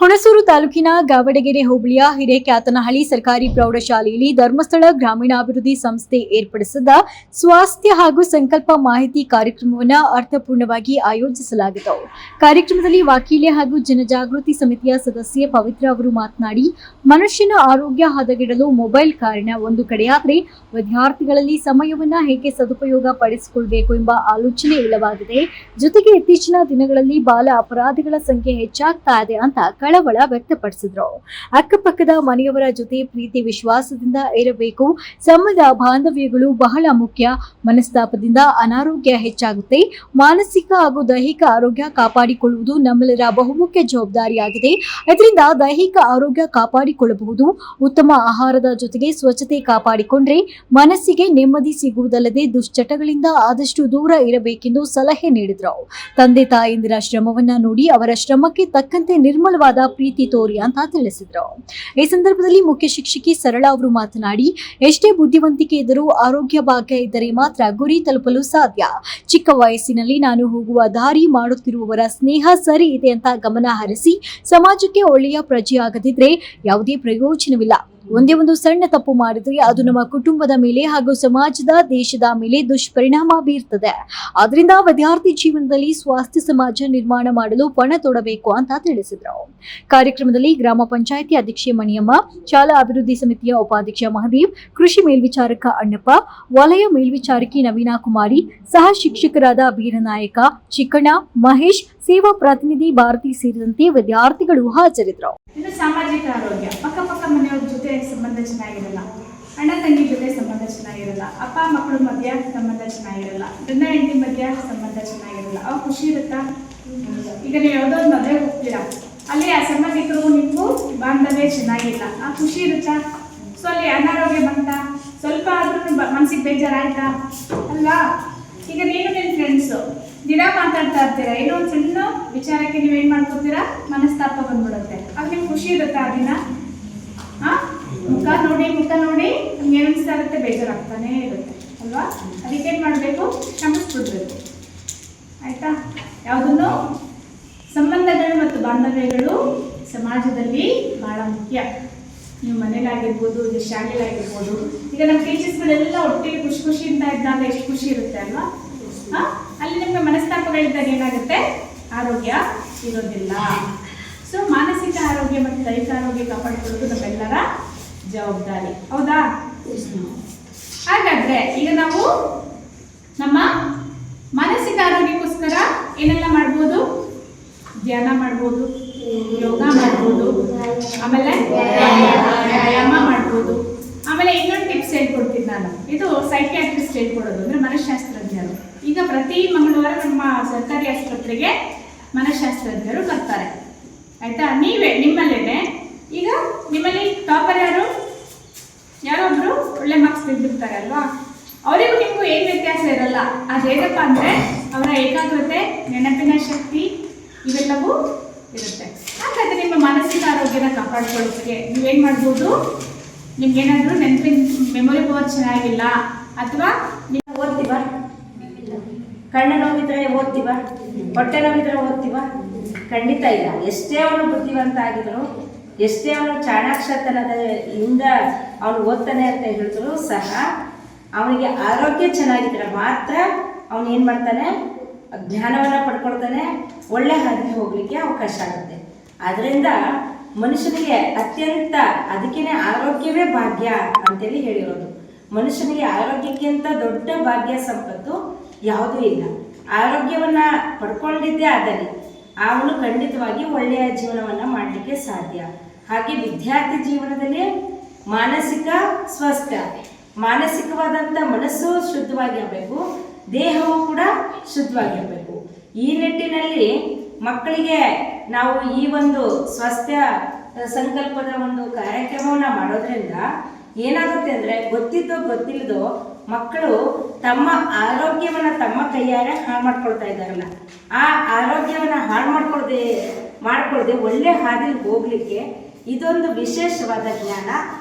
ಹುಣಸೂರು ತಾಲೂಕಿನ ಗಾವಡಗೆರೆ ಹೋಬಳಿಯ ಹಿರೇಕ್ಯಾತನಹಳ್ಳಿ ಸರ್ಕಾರಿ ಪ್ರೌಢಶಾಲೆಯಲ್ಲಿ ಧರ್ಮಸ್ಥಳ ಗ್ರಾಮೀಣಾಭಿವೃದ್ಧಿ ಸಂಸ್ಥೆ ಏರ್ಪಡಿಸಿದ್ದ ಸ್ವಾಸ್ಥ್ಯ ಹಾಗೂ ಸಂಕಲ್ಪ ಮಾಹಿತಿ ಕಾರ್ಯಕ್ರಮವನ್ನು ಅರ್ಥಪೂರ್ಣವಾಗಿ ಆಯೋಜಿಸಲಾಗಿತ್ತು. ಕಾರ್ಯಕ್ರಮದಲ್ಲಿ ವಾಕೀಲೆ ಹಾಗೂ ಜನಜಾಗೃತಿ ಸಮಿತಿಯ ಸದಸ್ಯೆ ಪವಿತ್ರ ಅವರು ಮಾತನಾಡಿ, ಮನುಷ್ಯನ ಆರೋಗ್ಯ ಹದಗೆಡಲು ಮೊಬೈಲ್ ಕಾರಣ ಒಂದು ಕಡೆಯಾದರೆ ವಿದ್ಯಾರ್ಥಿಗಳಲ್ಲಿ ಸಮಯವನ್ನು ಹೇಗೆ ಸದುಪಯೋಗ ಪಡಿಸಿಕೊಳ್ಬೇಕು ಎಂಬ ಆಲೋಚನೆ ಇಲ್ಲವಾಗಿದೆ. ಜೊತೆಗೆ ಇತ್ತೀಚಿನ ದಿನಗಳಲ್ಲಿ ಬಾಲ ಅಪರಾಧಿಗಳ ಸಂಖ್ಯೆ ಹೆಚ್ಚಾಗ್ತಾ ಇದೆ ಅಂತ ಕಳವಳ ವ್ಯಕ್ತಪಡಿಸಿದ್ರು. ಅಕ್ಕಪಕ್ಕದ ಮನೆಯವರ ಜೊತೆ ಪ್ರೀತಿ ವಿಶ್ವಾಸದಿಂದ ಇರಬೇಕು. ಸಂಬಂಧ ಬಾಂಧವ್ಯಗಳು ಬಹಳ ಮುಖ್ಯ. ಮನಸ್ತಾಪದಿಂದ ಅನಾರೋಗ್ಯ ಹೆಚ್ಚಾಗುತ್ತೆ. ಮಾನಸಿಕ ಹಾಗೂ ದೈಹಿಕ ಆರೋಗ್ಯ ಕಾಪಾಡಿಕೊಳ್ಳುವುದು ನಮ್ಮೆಲ್ಲರ ಬಹುಮುಖ್ಯ ಜವಾಬ್ದಾರಿಯಾಗಿದೆ. ಇದರಿಂದ ದೈಹಿಕ ಆರೋಗ್ಯ ಕಾಪಾಡಿಕೊಳ್ಳಬಹುದು. ಉತ್ತಮ ಆಹಾರದ ಜೊತೆಗೆ ಸ್ವಚ್ಛತೆ ಕಾಪಾಡಿಕೊಂಡ್ರೆ ಮನಸ್ಸಿಗೆ ನೆಮ್ಮದಿ ಸಿಗುವುದಲ್ಲದೆ ದುಶ್ಚಟಗಳಿಂದ ಆದಷ್ಟು ದೂರ ಇರಬೇಕೆಂದು ಸಲಹೆ ನೀಡಿದ್ರು. ತಂದೆ ತಾಯಂದಿರ ಶ್ರಮವನ್ನ ನೋಡಿ ಅವರ ಶ್ರಮಕ್ಕೆ ತಕ್ಕಂತೆ ನಿರ್ಮಲವಾದ ಪ್ರೀತಿ ತೋರಿ ಅಂತ ತಿಳಿಸಿದ್ರು. ಈ ಸಂದರ್ಭದಲ್ಲಿ ಮುಖ್ಯ ಶಿಕ್ಷಕಿ ಸರಳ ಅವರು ಮಾತನಾಡಿ, ಎಷ್ಟೇ ಬುದ್ಧಿವಂತಿಕೆ ಇದ್ದರೂ ಆರೋಗ್ಯ ಭಾಗ್ಯ ಇದ್ದರೆ ಮಾತ್ರ ಗುರಿ ತಲುಪಲು ಸಾಧ್ಯ. ಚಿಕ್ಕ ವಯಸ್ಸಿನಲ್ಲಿ ನಾನು ಹೋಗುವ ದಾರಿ ಮಾಡುತ್ತಿರುವವರ ಸ್ನೇಹ ಸರಿ ಇದೆ ಅಂತ ಗಮನ ಹರಿಸಿ, ಸಮಾಜಕ್ಕೆ ಒಳ್ಳೆಯ ಪ್ರಜೆಯಾಗದಿದ್ರೆ ಯಾವುದೇ ಪ್ರಯೋಜನವಿಲ್ಲ. ಒಂದೇ ಒಂದು ಸಣ್ಣ ತಪ್ಪು ಮಾಡಿದ್ರೆ ಅದು ನಮ್ಮ ಕುಟುಂಬದ ಮೇಲೆ ಹಾಗೂ ಸಮಾಜದ ದೇಶದ ಮೇಲೆ ದುಷ್ಪರಿಣಾಮ ಬೀರ್ತದೆ. ಆದ್ರಿಂದ ವಿದ್ಯಾರ್ಥಿ ಜೀವನದಲ್ಲಿ ಸ್ವಾಸ್ಥ್ಯ ಸಮಾಜ ನಿರ್ಮಾಣ ಮಾಡಲು ಪಣ ತೊಡಬೇಕು ಅಂತ ತಿಳಿಸಿದ್ರು. ಕಾರ್ಯಕ್ರಮದಲ್ಲಿ ಗ್ರಾಮ ಪಂಚಾಯಿತಿ ಅಧ್ಯಕ್ಷೆ ಮಣಿಯಮ್ಮ, ಶಾಲಾ ಅಭಿವೃದ್ಧಿ ಸಮಿತಿಯ ಉಪಾಧ್ಯಕ್ಷ ಮಹದೇವ್, ಕೃಷಿ ಮೇಲ್ವಿಚಾರಕ ಅಣ್ಣಪ್ಪ, ವಲಯ ಮೇಲ್ವಿಚಾರಕಿ ನವೀನಾ ಕುಮಾರಿ, ಸಹ ಶಿಕ್ಷಕರಾದ ಬೀರನಾಯಕ ಚಿಕ್ಕಣ್ಣ, ಮಹೇಶ್, ಸೇವಾ ಪ್ರತಿನಿಧಿ ಭಾರತಿ ಸೇರಿದಂತೆ ವಿದ್ಯಾರ್ಥಿಗಳು ಹಾಜರಿದ್ದರು ಸಾಮಾಜಿಕ ಆರೋಗ್ಯ ಅಕ್ಕಪಕ್ಕ ಮನೆಯವ್ರ ಜೊತೆ ಸಂಬಂಧ ಚೆನ್ನಾಗಿರಲ್ಲ. ಅಣ್ಣ ತಂಗಿ ಜೊತೆ ಸಂಬಂಧ ಚೆನ್ನಾಗಿರಲ್ಲ. ಅಪ್ಪ ಮಕ್ಕಳ ಮಧ್ಯ ಸಂಬಂಧ ಚೆನ್ನಾಗಿರಲ್ಲ. ಗಂಡ ಹೆಂಡತಿ ಮಧ್ಯ ಸಂಬಂಧ ಚೆನ್ನಾಗಿರಲ್ಲ. ಅವಾಗ ಖುಷಿ ಇರುತ್ತಾ? ಈಗ ನೀವು ಯಾವುದೋ ಒಂದು ಮದುವೆಗೆ ಹೋಗ್ತೀರಾ? ಅಲ್ಲಿ ಆ ಸಂಬಂಧಿಕರಿಗೂ ನಿಮಗೂ ಬಾಂಧವ್ಯ ಚೆನ್ನಾಗಿಲ್ಲ. ಆ ಖುಷಿ ಇರುತ್ತಾ? ಸೊ ಅಲ್ಲಿ ಅನಾರೋಗ್ಯ ಬಂತ? ಸ್ವಲ್ಪ ಆದ್ರೂ ಮನ್ಸಿಗೆ ಬೇಜಾರಾಯ್ತಾ? ಅಲ್ವಾ? ಈಗ ನೀನು ನಿನ್ ಫ್ರೆಂಡ್ಸು ದಿನ ಮಾತಾಡ್ತಾ ಇರ್ತೀರಾ? ಏನೋ ಒಂದು ಸಣ್ಣ ವಿಚಾರಕ್ಕೆ ನೀವೇನು ಮಾಡ್ಕೊತೀರಾ? ಮನಸ್ತಾಪ ಬಂದ್ಬಿಡುತ್ತೆ. ಆಗ ನಿಮ್ಗೆ ಖುಷಿ ಇರುತ್ತಾ ಆ ದಿನ? ಮುಖ ನೋಡಿ ಮುಖ ನೋಡಿ, ನಮ್ಗೆ ಅನಿಸ್ತಾ ಇರುತ್ತೆ? ಬೇಜಾರಾಗ್ತಾನೇ ಇರುತ್ತೆ, ಅಲ್ವಾ? ಅದಕ್ಕೇನು ಮಾಡಬೇಕು? ಕ್ಷಮಿಸ್ಬಿಡ್ಬೇಕು ಆಯ್ತಾ? ಯಾವುದನ್ನು? ಸಂಬಂಧಗಳು ಮತ್ತು ಬಾಂಧವ್ಯಗಳು ಸಮಾಜದಲ್ಲಿ ಬಹಳ ಮುಖ್ಯ. ನೀವು ಮನೇಲಾಗಿರ್ಬೋದು ಇದು ಶಾಲೆಲಾಗಿರ್ಬೋದು ಈಗ ನಮ್ಮ ಟೀಚರ್ಸ್ಗಳೆಲ್ಲ ಒಟ್ಟಿಗೆ ಖುಷಿ ಖುಷಿಯಿಂದ ಇದ್ದಾಗ ಎಷ್ಟು ಖುಷಿ ಇರುತ್ತೆ, ಅಲ್ವಾ? ಹಾಂ? ಅಲ್ಲಿ ನಿಮಗೆ ಮನಸ್ತಾಪಗಳಿದ್ದಾಗ ಏನಾಗುತ್ತೆ? ಆರೋಗ್ಯ ಇರೋದಿಲ್ಲ. ಸೊ ಮಾನಸಿಕ ಆರೋಗ್ಯ ಮತ್ತು ದೈಹಿಕ ಆರೋಗ್ಯ ಕಾಪಾಡಿಕೊಳ್ಳೋದು ನಮ್ಮೆಲ್ಲರ ಜವಾಬ್ದಾರಿ. ಹೌದಾ? ಹಾಗಾದ್ರೆ ಈಗ ನಾವು ನಮ್ಮ ಮಾನಸಿಕ ಆರೋಗ್ಯಕ್ಕೋಸ್ಕರ ಏನೆಲ್ಲ ಮಾಡ್ಬೋದು? ಧ್ಯಾನ ಮಾಡ್ಬೋದು, ಯೋಗ ಮಾಡ್ಬೋದು, ಆಮೇಲೆ ವ್ಯಾಯಾಮ ಮಾಡ್ಬೋದು. ಆಮೇಲೆ ಇನ್ನೊಂದು ಟಿಪ್ಸ್ ಹೇಳ್ಕೊಡ್ತೀನಿ ನಾನು. ಇದು ಸೈಕ್ಯಾಟ್ರಿಸ್ಟ್ ಹೇಳ್ಕೊಡೋದು, ಅಂದ್ರೆ ಮನಃಶಾಸ್ತ್ರಜ್ಞರು. ಈಗ ಪ್ರತಿ ಮಂಗಳವಾರ ನಮ್ಮ ಸರ್ಕಾರಿ ಆಸ್ಪತ್ರೆಗೆ ಮನಃಶಾಸ್ತ್ರಜ್ಞರು ಬರ್ತಾರೆ. ಆಯ್ತಾ? ನೀವೇ, ನಿಮ್ಮಲ್ಲೇನೆ. ಈಗ ನಿಮ್ಮಲ್ಲಿ ಟಾಪರ್ ಯಾರು ಯಾರೊಬ್ರು ಒಳ್ಳೆ ಮಾರ್ಕ್ಸ್ ತೆಗೆದಿರ್ತಾರೆ ಅಲ್ವಾ ಅವರಿಗೂ ನಿಮಗೂ ಏನು ವ್ಯತ್ಯಾಸ ಇರಲ್ಲ ಅದೇನಪ್ಪ ಅಂದರೆ ಅವರ ಏಕಾಗ್ರತೆ, ನೆನಪಿನ ಶಕ್ತಿ ಇವೆಲ್ಲವೂ ಇರುತ್ತೆ. ಹಾಗಾದ್ರೆ ನಿಮ್ಮ ಮಾನಸಿಕ ಆರೋಗ್ಯನ ಕಾಪಾಡ್ಕೊಳ್ಳೋದಕ್ಕೆ ನೀವೇನು ಮಾಡ್ಬೋದು? ನಿಮ್ಗೇನಾದರೂ ನೆನಪಿನ ಮೆಮೊರಿ ಪವರ್ ಚೆನ್ನಾಗಿಲ್ಲ ಅಥವಾ ನೀವು ಓದ್ತೀವ? ಕಣ್ಣು ನೋವಿದ್ರೆ ಓದ್ತೀವ? ಹೊಟ್ಟೆ ನೋವಿದ್ರೆ ಓದ್ತೀವ? ಖಂಡಿತ ಇಲ್ಲ. ಎಷ್ಟೇ ಅವನು ಬುದ್ಧಿವಂತ ಆಗಿದ್ರು, ಎಷ್ಟೇ ಅವನು ಚಾಣಾಕ್ಷತನದ ಇಂದ ಅವನು ಓದ್ತಾನೆ ಅಂತ ಹೇಳಿದ್ರು ಸಹ ಅವನಿಗೆ ಆರೋಗ್ಯ ಚೆನ್ನಾಗಿದ್ರೆ ಮಾತ್ರ ಅವನು ಏನು ಮಾಡ್ತಾನೆ? ಜ್ಞಾನವನ್ನು ಪಡ್ಕೊಳ್ತಾನೆ, ಒಳ್ಳೆ ಹಾದಿಗೆ ಹೋಗಲಿಕ್ಕೆ ಅವಕಾಶ ಆಗುತ್ತೆ. ಅದರಿಂದ ಮನುಷ್ಯನಿಗೆ ಅತ್ಯಂತ ಅದಕ್ಕೇನೆ ಆರೋಗ್ಯವೇ ಭಾಗ್ಯ ಅಂತೇಳಿ ಹೇಳಿರೋದು. ಮನುಷ್ಯನಿಗೆ ಆರೋಗ್ಯಕ್ಕಿಂತ ದೊಡ್ಡ ಭಾಗ್ಯ ಸಂಪತ್ತು ಯಾವುದೂ ಇಲ್ಲ. ಆರೋಗ್ಯವನ್ನ ಪಡ್ಕೊಂಡಿದ್ದೇ ಆದಲ್ಲಿ ಅವನು ಖಂಡಿತವಾಗಿ ಒಳ್ಳೆಯ ಜೀವನವನ್ನು ಮಾಡಲಿಕ್ಕೆ ಸಾಧ್ಯ. ಹಾಗೆ ವಿದ್ಯಾರ್ಥಿ ಜೀವನದಲ್ಲಿ ಮಾನಸಿಕ ಸ್ವಸ್ಥ ಮಾನಸಿಕವಾದಂಥ ಮನಸ್ಸು ಶುದ್ಧವಾಗಿರಬೇಕು, ದೇಹವು ಕೂಡ ಶುದ್ಧವಾಗಿರಬೇಕು. ಈ ನಿಟ್ಟಿನಲ್ಲಿ ಮಕ್ಕಳಿಗೆ ನಾವು ಈ ಒಂದು ಸ್ವಾಸ್ಥ್ಯ ಸಂಕಲ್ಪದ ಒಂದು ಕಾರ್ಯಕ್ರಮವನ್ನು ಮಾಡೋದ್ರಿಂದ ಏನಾಗುತ್ತೆ ಅಂದರೆ ಗೊತ್ತಿದ್ದೋ ಗೊತ್ತಿಲ್ಲದೋ ಮಕ್ಕಳು ತಮ್ಮ ಆರೋಗ್ಯವನ್ನು ತಮ್ಮ ಕೈಯಾರೆ ಹಾಳು ಮಾಡ್ಕೊಳ್ತಾ ಇದ್ದಾರಲ್ಲ. ಆ ಆರೋಗ್ಯವನ್ನು ಹಾಳು ಮಾಡ್ಕೊಳ್ದೆ ಮಾಡ್ಕೊಳ್ದೆ ಒಳ್ಳೆ ಹಾದಿಲಿ ಹೋಗಲಿಕ್ಕೆ ಇದೊಂದು ವಿಶೇಷವಾದ ಜ್ಞಾನ.